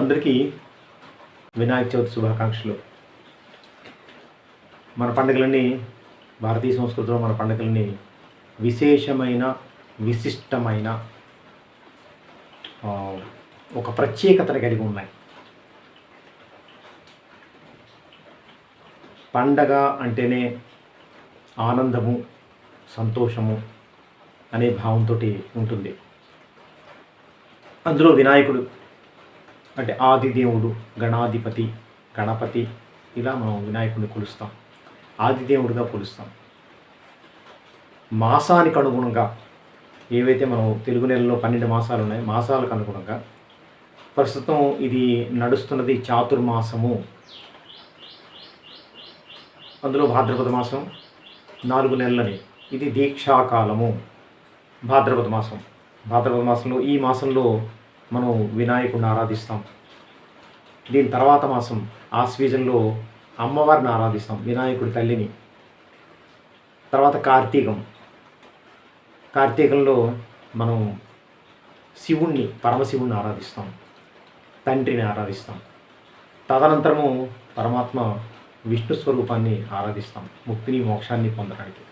అందరికీ వినాయక చవితి శుభాకాంక్షలు. మన పండుగలన్నీ భారతీయ సంస్కృతిలో మన పండుగలన్నీ విశేషమైన విశిష్టమైన ఒక ప్రత్యేకతను కలిగి ఉన్నాయి. పండగ అంటేనే ఆనందము సంతోషము అనే భావంతో ఉంటుంది. అందులో వినాయకుడు అంటే ఆదిదేవుడు గణాధిపతి గణపతి ఇలా మనం వినాయకుడిని కొలుస్తాం. ఆదిదేవుడిగా కొలుస్తాం. మాసానికి అనుగుణంగా ఏవైతే మనం తెలుగు నెలలో పన్నెండు మాసాలు ఉన్నాయి మాసాలకు అనుగుణంగా ప్రస్తుతం ఇది నడుస్తున్నది చాతుర్మాసము. అందులో భాద్రపద మాసం నాలుగు నెలలని. ఇది దీక్షాకాలము. భాద్రపద మాసం. భాద్రపద మాసంలో ఈ మాసంలో మనం వినాయకుడిని ఆరాధిస్తాం. దీని తర్వాత మాసం ఆ సీజన్లో అమ్మవారిని ఆరాధిస్తాం వినాయకుడి తల్లిని. తర్వాత కార్తీకం. కార్తీకంలో మనం శివుణ్ణి పరమశివుణ్ణి ఆరాధిస్తాం తండ్రిని ఆరాధిస్తాం. తదనంతరము పరమాత్మ విష్ణు స్వరూపాన్ని ఆరాధిస్తాం ముక్తిని మోక్షాన్ని పొందడానికి.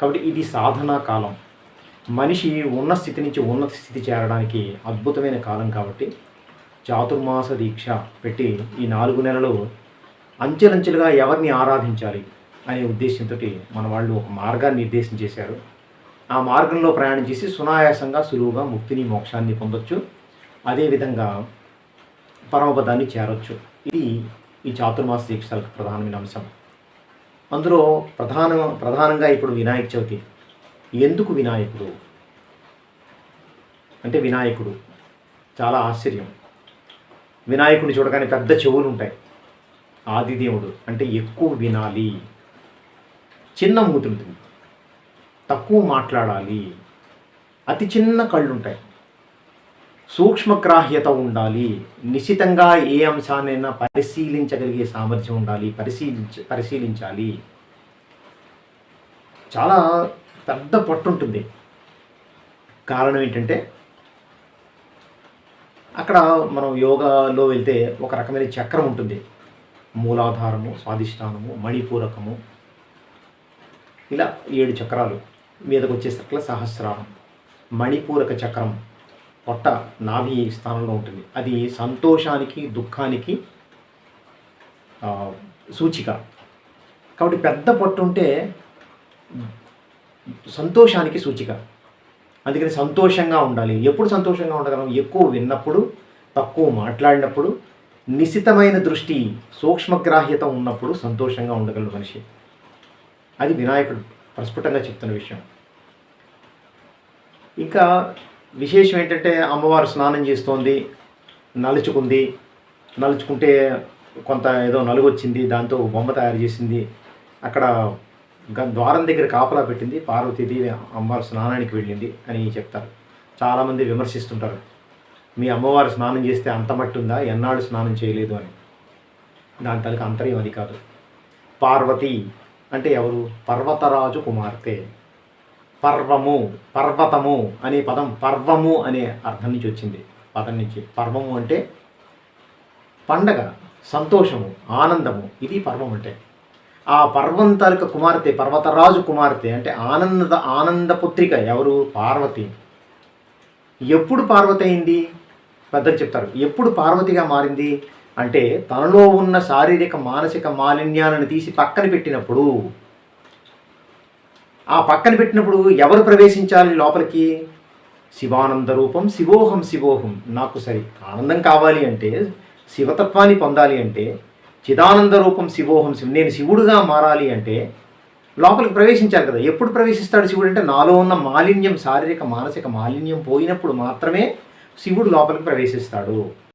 కాబట్టి ఇది సాధనా కాలం. మనిషి ఉన్న స్థితి నుంచి ఉన్నత స్థితి చేరడానికి అద్భుతమైన కాలం కాబట్టి చాతుర్మాస దీక్ష పెట్టి ఈ నాలుగు నెలలు అంచెలంచెలుగా ఎవరిని ఆరాధించాలి అనే ఉద్దేశంతో మన వాళ్ళు ఒక మార్గాన్ని నిర్దేశం చేశారు. ఆ మార్గంలో ప్రయాణం చేసి సునాయాసంగా సులువుగా ముక్తిని మోక్షాన్ని పొందొచ్చు. అదేవిధంగా పరమపదాన్ని చేరొచ్చు. ఇది ఈ చాతుర్మాస దీక్షలకు ప్రధానమైన అంశం. అందులో ప్రధాన ప్రధానంగా ఇప్పుడు వినాయక చవితి. ఎందుకు వినాయకుడు? అంటే వినాయకుడు చాలా ఆశ్చర్యం. వినాయకుడిని చూడగానే పెద్ద చెవులు ఉంటాయి ఆదిదేవుడు అంటే ఎక్కువ వినాలి. చిన్న మూతుంటుంది. తక్కువ మాట్లాడాలి. అతి చిన్న కళ్ళు ఉంటాయి సూక్ష్మగ్రాహ్యత ఉండాలి. నిశితంగా ఏ అంశాన్నైనా పరిశీలించగలిగే సామర్థ్యం ఉండాలి. పరిశీలించ పరిశీలించాలి. చాలా పెద్ద పొట్టు ఉంటుంది. కారణం ఏంటంటే అక్కడ మనం యోగాలో వెళ్తే ఒక రకమైన చక్రం ఉంటుంది. మూలాధారము స్వాధిష్టానము మణిపూరకము. ఇలా ఏడు చక్రాలు మీదకు వచ్చేసరికి సహస్రారం. మణిపూరక చక్రం పొట్ట నాభి స్థానంలో ఉంటుంది. అది సంతోషానికి దుఃఖానికి సూచిక. కాబట్టి పెద్ద పొట్టు ఉంటే సంతోషానికి సూచిక. అందుకని సంతోషంగా ఉండాలి. ఎప్పుడు సంతోషంగా ఉండగలం? ఎక్కువ విన్నప్పుడు తక్కువ మాట్లాడినప్పుడు నిశితమైన దృష్టి సూక్ష్మగ్రాహ్యత ఉన్నప్పుడు సంతోషంగా ఉండగలడు మనిషి. అది వినాయకుడు ప్రస్ఫుటంగా చెప్తున్న విషయం. ఇంకా విశేషం ఏంటంటే అమ్మవారు స్నానం చేస్తోంది నలుచుకుంది. నలుచుకుంటే కొంత ఏదో నలుగు వచ్చింది దాంతో బొమ్మ తయారు చేసింది. అక్కడ ఇంకా ద్వారం దగ్గర కాపలా పెట్టింది. పార్వతీదేవి అమ్మవారు స్నానానికి వెళ్ళింది అని చెప్తారు. చాలామంది విమర్శిస్తుంటారు. మీ అమ్మవారు స్నానం చేస్తే అంత మట్టుందా? ఎన్నాడు స్నానం చేయలేదు అని. దాని తలకి అంతర్యం అది కాదు. పార్వతి అంటే ఎవరు? పర్వతరాజు కుమార్తె. పర్వము పర్వతము అనే పదం పర్వము అనే అర్థం నుంచి వచ్చింది. పదం నుంచి పర్వము అంటే పండగ సంతోషము ఆనందము. ఇది పర్వం అంటే. ఆ పర్వం తాలూక కుమార్తె పర్వతరాజు కుమార్తె అంటే ఆనంద ఆనందపుత్రిక ఎవరు? పార్వతి. ఎప్పుడు పార్వతి అయింది? పెద్దలు చెప్తారు. ఎప్పుడు పార్వతిగా మారింది? అంటే తనలో ఉన్న శారీరక మానసిక మాలిన్యాలను తీసి పక్కన పెట్టినప్పుడు. ఆ పక్కన పెట్టినప్పుడు ఎవరు ప్రవేశించాలి లోపలికి? శివానంద రూపం శివోహం శివోహం. నాకు సరి ఆనందం కావాలి అంటే శివతత్వాన్ని పొందాలి అంటే చిదానంద రూపం శివోహం శివ నేను శివుడుగా మారాలి అంటే లోపలికి ప్రవేశించాలి కదా. ఎప్పుడు ప్రవేశిస్తాడు శివుడు అంటే నాలో ఉన్న మాలిన్యం శారీరక మానసిక మాలిన్యం పోయినప్పుడు మాత్రమే శివుడు లోపలికి ప్రవేశిస్తాడు.